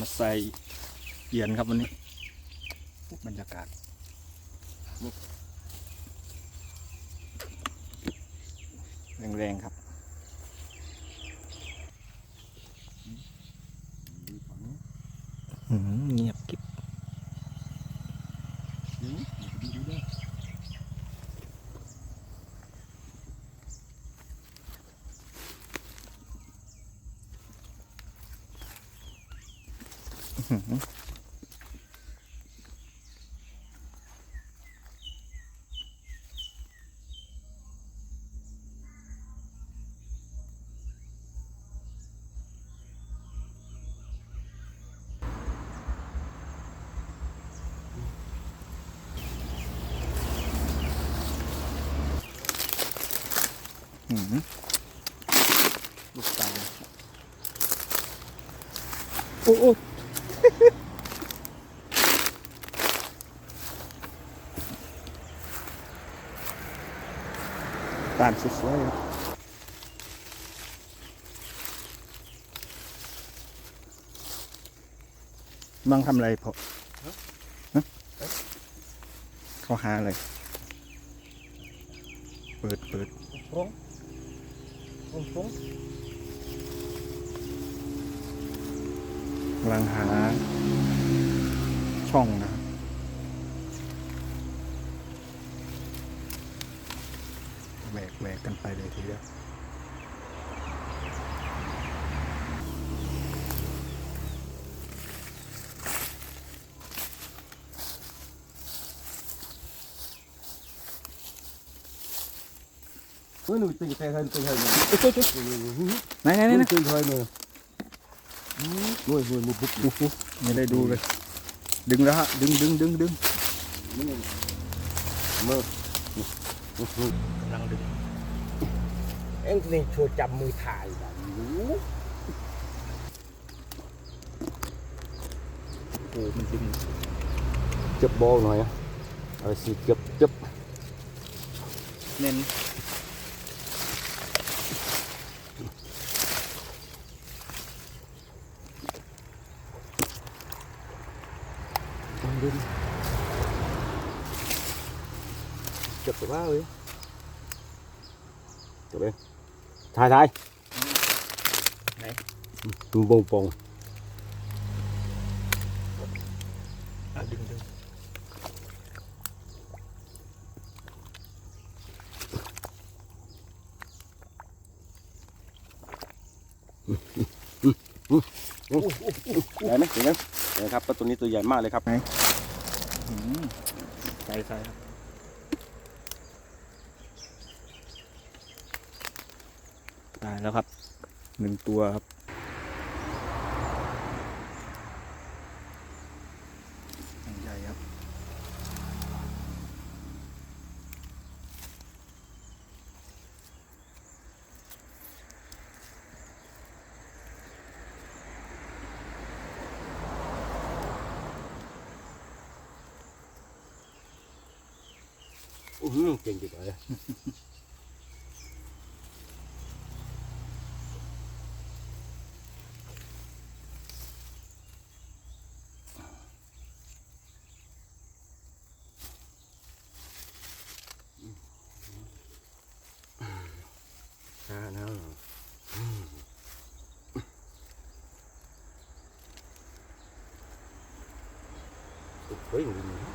มาใส่เอียนครับวันนี้บรรยากาศแรงๆครับ อืมเงียบกิ๊บ อื้อหืออื้อหือลูก ตาลโอ้โอ้ตาลสวยๆครับบังทำอะไรพอฮะเขาหาอะไร เปิดเปิดตรงตรงตรง กำลังหาช่องนะครับแหวกแหวกกันไปเลยทีเดียวเฮ้ยหนูตีแต่เฮินตีเฮินเลยไหนไหนไหน นี่ไหนตีเฮินเลยรวยรวยมุกบุกโอ้โหไม่ได้ดูเลย ดึงแล้วฮะ ดึงดึงดึงดึงมือกำลังดึง เอ็งนี่ช่วยจับมือถ่ายแบบนี้โอ้มันดึงจับบอลหน่อยเอาสิจับจับเน้น ดึงจับตัวบ้าเลยจับเลยถ่ายถ่ายไห นดูบงปงอะดึงดึงได้ไหมเห็นไหมนะครับปลาตัวนี้ตัวใหญ่มากเลยครับอืมใส่ใส่ครับตายแล้วครับหนึ่งตัวครับ อื้อหือเก่งจังเลยอ่าแล้วเหรออืมเฮ้ยมัน